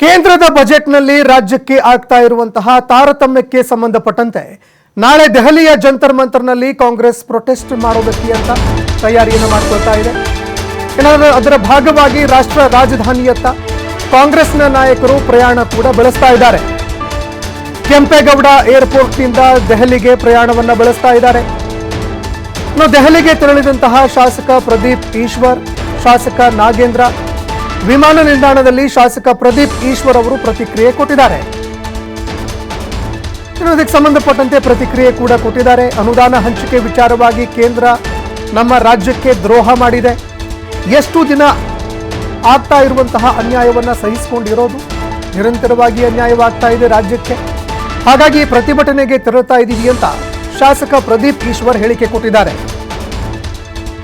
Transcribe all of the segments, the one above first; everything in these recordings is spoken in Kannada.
ಕೇಂದ್ರದ ಬಜೆಟ್ನಲ್ಲಿ ರಾಜ್ಯಕ್ಕೆ ಆಗ್ತಾ ಇರುವಂತಹ ತಾರತಮ್ಯಕ್ಕೆ ಸಂಬಂಧಪಟ್ಟಂತೆ ನಾಳೆ ದೆಹಲಿಯ ಜಂತರ್ ಮಂತರ್ನಲ್ಲಿ ಕಾಂಗ್ರೆಸ್ ಪ್ರೊಟೆಸ್ಟ್ ಮಾಡೋದಕ್ಕೆ ಅಂತ ತಯಾರಿಯನ್ನು ಮಾಡ್ಕೊಳ್ತಾ ಇದೆ. ಅದರ ಭಾಗವಾಗಿ ರಾಷ್ಟ್ರ ರಾಜಧಾನಿಯತ್ತ ಕಾಂಗ್ರೆಸ್ನ ನಾಯಕರು ಪ್ರಯಾಣ ಕೂಡ ಬೆಳೆಸ್ತಾ ಇದ್ದಾರೆ. ಕೆಂಪೇಗೌಡ ಏರ್ಪೋರ್ಟ್ನಿಂದ ದೆಹಲಿಗೆ ಪ್ರಯಾಣವನ್ನು ಬೆಳೆಸ್ತಾ ಇದ್ದಾರೆ. ಇನ್ನು ದೆಹಲಿಗೆ ತೆರಳಿದಂತಹ ಶಾಸಕ ಪ್ರದೀಪ್ ಈಶ್ವರ್, ಶಾಸಕ ನಾಗೇಂದ್ರ ವಿಮಾನ ನಿಲ್ದಾಣದಲ್ಲಿ ಶಾಸಕ ಪ್ರದೀಪ್ ಈಶ್ವರ್ ಅವರು ಪ್ರತಿಕ್ರಿಯೆ ಕೊಟ್ಟಿದ್ದಾರೆ. ಇನ್ನು ಇದಕ್ಕೆ ಸಂಬಂಧಪಟ್ಟಂತೆ ಪ್ರತಿಕ್ರಿಯೆ ಕೂಡ ಕೊಟ್ಟಿದ್ದಾರೆ. ಅನುದಾನ ಹಂಚಿಕೆ ವಿಚಾರವಾಗಿ ಕೇಂದ್ರ ನಮ್ಮ ರಾಜ್ಯಕ್ಕೆ ದ್ರೋಹ ಮಾಡಿದೆ. ಎಷ್ಟು ದಿನ ಆಗ್ತಾ ಇರುವಂತಹ ಅನ್ಯಾಯವನ್ನು ಸಹಿಸಿಕೊಂಡಿರೋದು? ನಿರಂತರವಾಗಿ ಅನ್ಯಾಯವಾಗ್ತಾ ಇದೆ ರಾಜ್ಯಕ್ಕೆ. ಹಾಗಾಗಿ ಪ್ರತಿಭಟನೆಗೆ ತೆರಳುತ್ತಾ ಇದ್ದೀವಿ ಅಂತ ಶಾಸಕ ಪ್ರದೀಪ್ ಈಶ್ವರ್ ಹೇಳಿಕೆ ಕೊಟ್ಟಿದ್ದಾರೆ.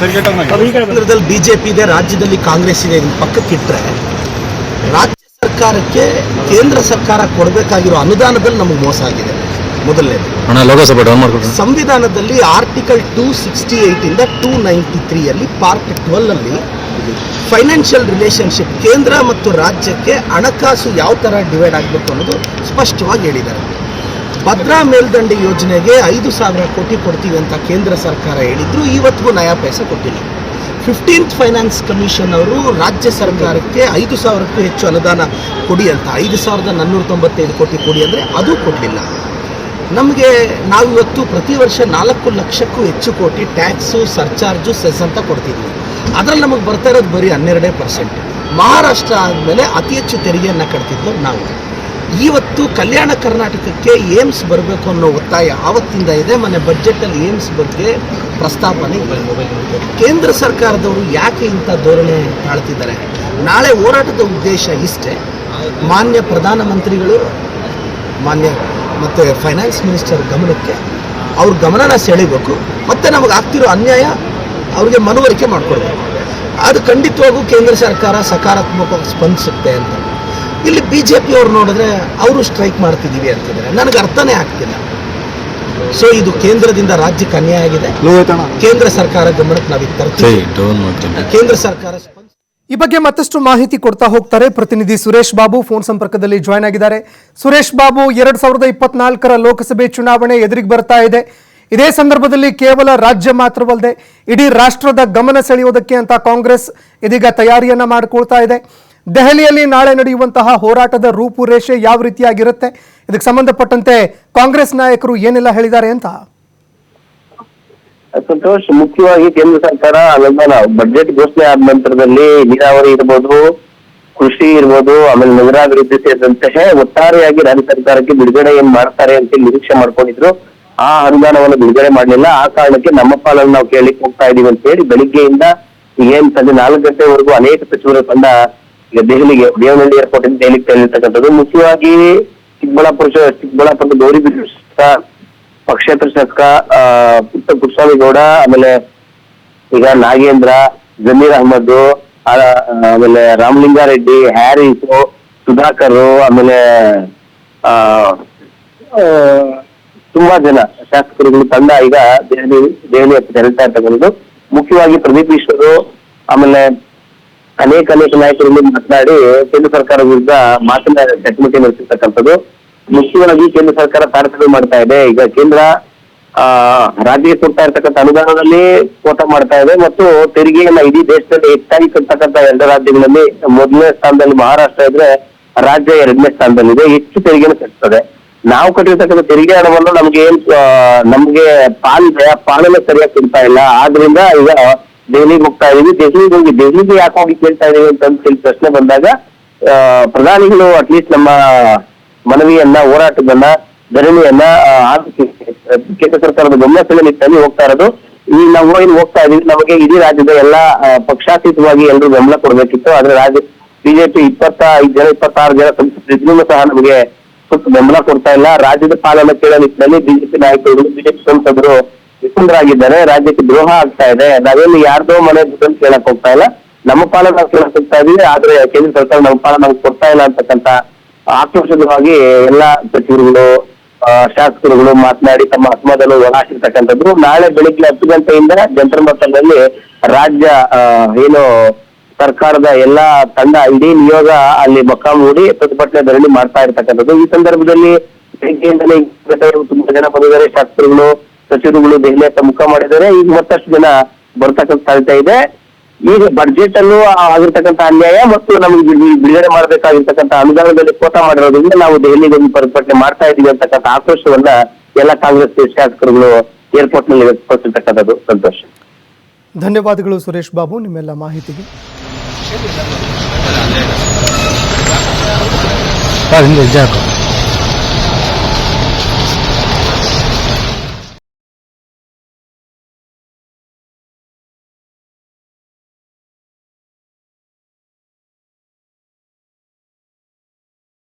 ಕೇಂದ್ರದಲ್ಲಿ ಬಿಜೆಪಿ ಇದೆ ರಾಜ್ಯದಲ್ಲಿ ಕಾಂಗ್ರೆಸ್ ಇದೆ ಇದನ್ನ ಪಕ್ಕಕ್ಕಿಟ್ರೆ ರಾಜ್ಯ ಸರ್ಕಾರಕ್ಕೆ ಕೇಂದ್ರ ಸರ್ಕಾರ ಕೊಡಬೇಕಾಗಿರೋ ಅನುದಾನದಲ್ಲಿ ನಮಗೆ ಮೋಸ ಆಗಿದೆ. ಮೊದಲನೇದು. ಸಂವಿಧಾನದಲ್ಲಿ ಆರ್ಟಿಕಲ್ ಟೂ ಸಿಕ್ಸ್ಟಿ ಏಟ್ ಇಂದ ಟೂ ನೈಂಟಿ ತ್ರೀ ಅಲ್ಲಿ ಪಾರ್ಟ್ ಟ್ವೆಲ್ ಅಲ್ಲಿ ಫೈನಾನ್ಷಿಯಲ್ ರಿಲೇಶನ್ಶಿಪ್ ಕೇಂದ್ರ ಮತ್ತು ರಾಜ್ಯಕ್ಕೆ ಹಣಕಾಸು ಯಾವ ತರ ಡಿವೈಡ್ ಆಗಬೇಕು ಅನ್ನೋದು ಸ್ಪಷ್ಟವಾಗಿ ಹೇಳಿದ್ದಾರೆ. ಭದ್ರಾ ಮೇಲ್ದಂಡೆ ಯೋಜನೆಗೆ ಐದು ಸಾವಿರ ಕೋಟಿ ಕೊಡ್ತೀವಿ ಅಂತ ಕೇಂದ್ರ ಸರ್ಕಾರ ಹೇಳಿದ್ರು ಇವತ್ತಿಗೂ ನಯಾ ಪೈಸೆ ಕೊಟ್ಟಿಲ್ಲ. ಫಿಫ್ಟೀನ್ತ್ ಫೈನಾನ್ಸ್ ಕಮಿಷನ್ ಅವರು ರಾಜ್ಯ ಸರ್ಕಾರಕ್ಕೆ ಐದು ಸಾವಿರಕ್ಕೂ ಹೆಚ್ಚು ಅನುದಾನ ಕೊಡಿ ಅಂತ, ಐದು ಸಾವಿರದ ನಾನ್ನೂರ ತೊಂಬತ್ತೈದು ಕೋಟಿ ಕೊಡಿ ಅಂದರೆ ಅದು ಕೊಡಲಿಲ್ಲ. ನಮಗೆ ನಾವಿವತ್ತು ಪ್ರತಿ ವರ್ಷ ನಾಲ್ಕು ಲಕ್ಷಕ್ಕೂ ಹೆಚ್ಚು ಕೋಟಿ ಟ್ಯಾಕ್ಸು, ಸರ್ಚಾರ್ಜು, ಸೆಸ್ ಅಂತ ಕೊಡ್ತಿದ್ವಿ. ಅದರಲ್ಲಿ ನಮಗೆ ಬರ್ತಾ ಇರೋದು ಬರೀ ಹನ್ನೆರಡೇ ಪರ್ಸೆಂಟ್ ಮಹಾರಾಷ್ಟ್ರ ಆದಮೇಲೆ ಅತಿ ಹೆಚ್ಚು ತೆರಿಗೆಯನ್ನು ಕಟ್ತಿದ್ದು ನಾವು. ಇವತ್ತು ಕಲ್ಯಾಣ ಕರ್ನಾಟಕಕ್ಕೆ ಏಮ್ಸ್ ಬರಬೇಕು ಅನ್ನೋ ಒತ್ತಾಯ ಆವತ್ತಿಂದ ಇದೆ. ಮನೆ ಬಜೆಟಲ್ಲಿ ಏಮ್ಸ್ ಬಗ್ಗೆ ಪ್ರಸ್ತಾಪನೆ. ಕೇಂದ್ರ ಸರ್ಕಾರದವರು ಯಾಕೆ ಇಂಥ ಧೋರಣೆ ತಾಳ್ತಿದ್ದಾರೆ? ನಾಳೆ ಹೋರಾಟದ ಉದ್ದೇಶ ಇಷ್ಟೇ. ಮಾನ್ಯ ಪ್ರಧಾನಮಂತ್ರಿಗಳು, ಮಾನ್ಯ ಮತ್ತು ಫೈನಾನ್ಸ್ ಮಿನಿಸ್ಟರ್ ಗಮನಕ್ಕೆ ಅವ್ರ ಗಮನನ ಸೆಳಿಬೇಕು. ಮತ್ತು ನಮಗೆ ಆಗ್ತಿರೋ ಅನ್ಯಾಯ ಅವ್ರಿಗೆ ಮನವರಿಕೆ ಮಾಡಿಕೊಡ್ಬೇಕು. ಅದು ಖಂಡಿತವಾಗೂ ಕೇಂದ್ರ ಸರ್ಕಾರ ಸಕಾರಾತ್ಮಕವಾಗಿ ಸ್ಪಂದಿಸುತ್ತೆ ಅಂತ. ಇಲ್ಲಿ ಬಿ ಜೆ ಪಿಯವ್ರು ನೋಡಿದ್ರೆ ಅವರು ಸ್ಟ್ರೈಕ್ ಮಾಡ್ತಿದ್ದೀವಿ ಅಂತಿದ್ದಾರೆ. ನನಗೆ ಅರ್ಥನೇ ಆಗ್ತಿಲ್ಲ. ಸೊ ಇದು ಕೇಂದ್ರದಿಂದ ರಾಜ್ಯಕ್ಕೆ ಅನ್ಯಾಯ ಆಗಿದೆ. ಕೇಂದ್ರ ಸರ್ಕಾರ ಗಮನಕ್ಕೆ ನಾವು ತರ್ತೀವಿ. ಕೇಂದ್ರ ಸರ್ಕಾರ ಈ ಬಗ್ಗೆ ಮತ್ತಷ್ಟು ಮಾಹಿತಿ ಕೊಡ್ತಾ ಹೋಗ್ತಾರೆ ಪ್ರತಿನಿಧಿ ಸುರೇಶ್ ಬಾಬು. ಫೋನ್ ಸಂಪರ್ಕದಲ್ಲಿ ಜಾಯ್ನ್ ಆಗಿದ್ದಾರೆ. ಸುರೇಶ್ ಬಾಬು ಎರಡ್ ಸಾವಿರದ ಇಪ್ಪತ್ನಾಲ್ಕರ ಲೋಕಸಭೆ ಚುನಾವಣೆ ಎದುರಿಗೆ ಬರ್ತಾ ಇದೆ. ಇದೇ ಸಂದರ್ಭದಲ್ಲಿ ಕೇವಲ ರಾಜ್ಯ ಮಾತ್ರವಲ್ಲದೆ ಇಡೀ ರಾಷ್ಟ್ರದ ಗಮನ ಸೆಳೆಯೋದಕ್ಕೆ ಅಂತ ಕಾಂಗ್ರೆಸ್ ಇದೀಗ ತಯಾರಿಯನ್ನ ಮಾಡಿಕೊಳ್ತಾ ಇದೆ. ದೆಹಲಿಯಲ್ಲಿ ನಾಳೆ ನಡೆಯುವಂತಹ ಹೋರಾಟದ ರೂಪುರೇಷೆ ಯಾವ ರೀತಿಯಾಗಿರುತ್ತೆ? ಇದಕ್ಕೆ ಸಂಬಂಧಪಟ್ಟಂತೆ ಕಾಂಗ್ರೆಸ್ ನಾಯಕರು ಏನೆಲ್ಲ ಹೇಳಿದ್ದಾರೆ ಅಂತ? ಸಂತೋಷ್, ಮುಖ್ಯವಾಗಿ ಕೇಂದ್ರ ಸರ್ಕಾರ ಅನುದಾನ ಬಜೆಟ್ ಘೋಷಣೆ ಆದ ನಂತರದಲ್ಲಿ ನೀರಾವರಿ ಇರ್ಬೋದು, ಕೃಷಿ ಇರ್ಬೋದು, ಆಮೇಲೆ ನಗರಾಭಿವೃದ್ಧಿ ಸೇರಿದಂತೆ ಒಟ್ಟಾರೆಯಾಗಿ ರಾಜ್ಯ ಸರ್ಕಾರಕ್ಕೆ ಬಿಡುಗಡೆ ಏನ್ ಮಾಡ್ತಾರೆ ಅಂತ ನಿರೀಕ್ಷೆ ಮಾಡ್ಕೊಂಡಿದ್ರು. ಆ ಅನುದಾನವನ್ನು ಬಿಡುಗಡೆ ಮಾಡಲಿಲ್ಲ. ಆ ಕಾರಣಕ್ಕೆ ನಮ್ಮ ಪಾಲನ್ನು ನಾವು ಕೇಳಿಕ್ ಹೋಗ್ತಾ ಇದೀವಿ ಅಂತ ಹೇಳಿ ಬೆಳಿಗ್ಗೆಯಿಂದ ಏನ್ ಸಂಜೆ ನಾಲ್ಕು ಗಂಟೆವರೆಗೂ ಅನೇಕ ಸಚಿವರು ತಂಡ ಈಗ ದೆಹಲಿಗೆ, ದೇವನಹಳ್ಳಿ ಏರ್ಪೋರ್ಟ್ ಇಂದ ದೆಹಲಿಗೆ ತೆರಳಿರ್ತಕ್ಕಂಥದ್ದು ಮುಖ್ಯವಾಗಿ ಚಿಕ್ಕಬಳ್ಳಾಪುರ ಚಿಕ್ಕಬಳ್ಳಾಪುರದ ಗೌರಿಬಿದ್ರು ಪಕ್ಷೇತರ ಶಾಸಕ ಪುಟ್ಟ ಕುರುಸ್ವಾಮಿ ಆಮೇಲೆ ಈಗ ನಾಗೇಂದ್ರ, ಜಮೀರ್ ಅಹಮದ್ ಆಮೇಲೆ ರಾಮಲಿಂಗಾರೆಡ್ಡಿ, ಹ್ಯಾರಿಸ್, ಸುಧಾಕರ್, ಆಮೇಲೆ, ಆ ತುಂಬಾ ಜನ ಶಾಸಕರುಗಳು ತಂಡ ಈಗ ದೆಹಲಿ ದೆಹಲಿ ತೆರಳ್ತಾ ಇರ್ತಕ್ಕಂಥದ್ದು. ಮುಖ್ಯವಾಗಿ ಪ್ರದೀಪ್ ಈಶ್ವರು, ಆಮೇಲೆ ಅನೇಕ ಅನೇಕ ನಾಯಕರಲ್ಲಿ ಮಾತನಾಡಿ ಕೇಂದ್ರ ಸರ್ಕಾರ ವಿರುದ್ಧ ಮಾತಿನ ಚಟುವಟಿಕೆ ನಡೆಸಿರ್ತಕ್ಕಂಥದ್ದು. ಮುಖ್ಯವಾಗಿ ಕೇಂದ್ರ ಸರ್ಕಾರ ತಾರತಮ್ಯ ಮಾಡ್ತಾ ಇದೆ. ಈಗ ಕೇಂದ್ರ, ಆ, ರಾಜ್ಯಕ್ಕೆ ಕೊಡ್ತಾ ಇರ್ತಕ್ಕಂಥ ಅನುದಾನದಲ್ಲಿ ಕೋಟ ಮಾಡ್ತಾ ಇದೆ ಮತ್ತು ತೆರಿಗೆಯನ್ನ ಇಡೀ ದೇಶದಲ್ಲಿ ಹೆಚ್ಚಾಗಿ ಕಟ್ತಕ್ಕಂಥ ಎರಡು ರಾಜ್ಯಗಳಲ್ಲಿ ಮೊದಲನೇ ಸ್ಥಾನದಲ್ಲಿ ಮಹಾರಾಷ್ಟ್ರ ಇದ್ರೆ ರಾಜ್ಯ ಎರಡನೇ ಸ್ಥಾನದಲ್ಲಿದೆ. ಹೆಚ್ಚು ತೆರಿಗೆನ ಕಟ್ತದೆ ನಾವು ಕಟ್ಟಿರ್ತಕ್ಕಂಥ ತೆರಿಗೆ ಹಣವನ್ನು ನಮ್ಗೆ ಏನ್ ನಮ್ಗೆ ಪಾಲಿದೆ ಪಾಲನೆ ಸರಿಯಾಗಿ ಕೊಡ್ತಾ ಇಲ್ಲ. ಆದ್ರಿಂದ ಈಗ ದೆಹಲಿಗೆ ಹೋಗ್ತಾ ಇದೀವಿ ದೆಹಲಿಗೆ ಹೋಗಿ ದೆಹಲಿಗೆ ಯಾಕೆ ಹೋಗಿ ಕೇಳ್ತಾ ಇದೀವಿ ಅಂತ ಪ್ರಶ್ನೆ ಬಂದಾಗ ಪ್ರಧಾನಿಗಳು ಅಟ್ಲೀಸ್ಟ್ ನಮ್ಮ ಮನವಿಯನ್ನ ಹೋರಾಟದನ್ನ ಧರಣಿಯನ್ನ ಕೇಂದ್ರ ಸರ್ಕಾರದ ಗಮನ ನಿಟ್ಟಿನಲ್ಲಿ ಹೋಗ್ತಾ ಇರೋದು. ಈ ನಾವು ಏನು ಹೋಗ್ತಾ ಇದೀವಿ ನಮಗೆ ಇಡೀ ರಾಜ್ಯದ ಎಲ್ಲಾ ಪಕ್ಷಾತೀತವಾಗಿ ಎಲ್ಲರೂ ಗಮನ ಕೊಡ್ಬೇಕಿತ್ತು. ಆದ್ರೆ ರಾಜ್ಯ ಬಿಜೆಪಿ ಇಪ್ಪತ್ತ ಐದು ಜನ, ಇಪ್ಪತ್ತಾರು ಜನ ಸಂಸದರು ಸಹ ನಮಗೆ ಬೆಂಬಲ ಕೊಡ್ತಾ ಇಲ್ಲ. ರಾಜ್ಯದ ಪಾಲನೆ ಕೇಳೋ ನಿಟ್ಟಿನಲ್ಲಿ ಬಿಜೆಪಿ ನಾಯಕರು ಬಿಜೆಪಿ ಸಂಸದರು ವಿಫಲರಾಗಿದ್ದಾರೆ ರಾಜ್ಯಕ್ಕೆ ದ್ರೋಹ ಆಗ್ತಾ ಇದೆ. ನಾವೇನು ಯಾರ್ದೋ ಮನೆ ಅಂತ ಕೇಳಕ್ ಹೋಗ್ತಾ ಇಲ್ಲ. ನಮ್ಮ ಪಾಲ ನಾವು ಕೇಳಕ್ ಹೋಗ್ತಾ ಇದೀವಿ, ಆದ್ರೆ ಕೇಂದ್ರ ಸರ್ಕಾರ ನಮ್ಮ ಪಾಲ ನಮ್ಗೆ ಕೊಡ್ತಾ ಇಲ್ಲ ಅಂತಕ್ಕಂತ ಆಕ್ರೋಶದವಾಗಿ ಎಲ್ಲಾ ಸಚಿವರುಗಳು ಶಾಸಕರುಗಳು ಮಾತನಾಡಿ ತಮ್ಮ ಅಸಮಾಧಾನ ಹೊರಹಾಕಿರ್ತಕ್ಕಂಥದ್ದು ನಾಳೆ ಬೆಳಿಗ್ಗೆ ಹತ್ತು ಗಂಟೆಯಿಂದ ಜಂತರ್ ಮಟ್ಟದಲ್ಲಿ ರಾಜ್ಯ ಏನು ಸರ್ಕಾರದ ಎಲ್ಲಾ ತಂಡ ಇಡೀ ನಿಯೋಗ ಅಲ್ಲಿ ಮಕ್ಕಳ ಹೂಡಿ ಪ್ರತಿಭಟನೆ ಧರಣಿ ಮಾಡ್ತಾ ಇರ್ತಕ್ಕಂಥದ್ದು. ಈ ಸಂದರ್ಭದಲ್ಲಿ ಬೆಳಗ್ಗೆಯಿಂದಲೇ ತುಂಬಾ ಜನ ಬಂದಿದ್ದಾರೆ. ಶಾಸಕರುಗಳು ಸಚಿವರುಗಳು ದೆಹಲಿ ಹತ್ರ ಮುಖ ಮಾಡಿದ್ದಾರೆ. ಈಗ ಮತ್ತಷ್ಟು ಜನ ಬರ್ತಕ್ಕಂಥ ಸಾಧ್ಯತೆ ಇದೆ. ಈಗ ಬಡ್ಜೆಟ್ ಅನ್ನು ಆಗಿರ್ತಕ್ಕಂಥ ಅನ್ಯಾಯ ಮತ್ತು ನಮಗೆ ಬಿಡ್- ಬಿಡುಗಡೆ ಮಾಡಬೇಕಾಗಿರ್ತಕ್ಕಂಥ ಅನುದಾನದಲ್ಲಿ ಕೋಟ ಮಾಡಿರೋದ್ರಿಂದ ನಾವು ದೆಹಲಿಗೆ ಒಂದು ಪ್ರತಿಭಟನೆ ಮಾಡ್ತಾ ಇದೀವಿ ಅಂತಕ್ಕಂಥ ಆಕ್ರೋಶವನ್ನ ಎಲ್ಲ ಕಾಂಗ್ರೆಸ್ ಶಾಸಕರುಗಳು ಏರ್ಪೋರ್ಟ್ನಲ್ಲಿ ವ್ಯಕ್ತಪಡಿಸಿರ್ತಕ್ಕಂಥದ್ದು. ಸಂತೋಷ. ಧನ್ಯವಾದಗಳು ಸುರೇಶ್ ಬಾಬು. ನಿಮ್ಮೆಲ್ಲ ಮಾಹಿತಿಗೆ. ಹಿಂದೆ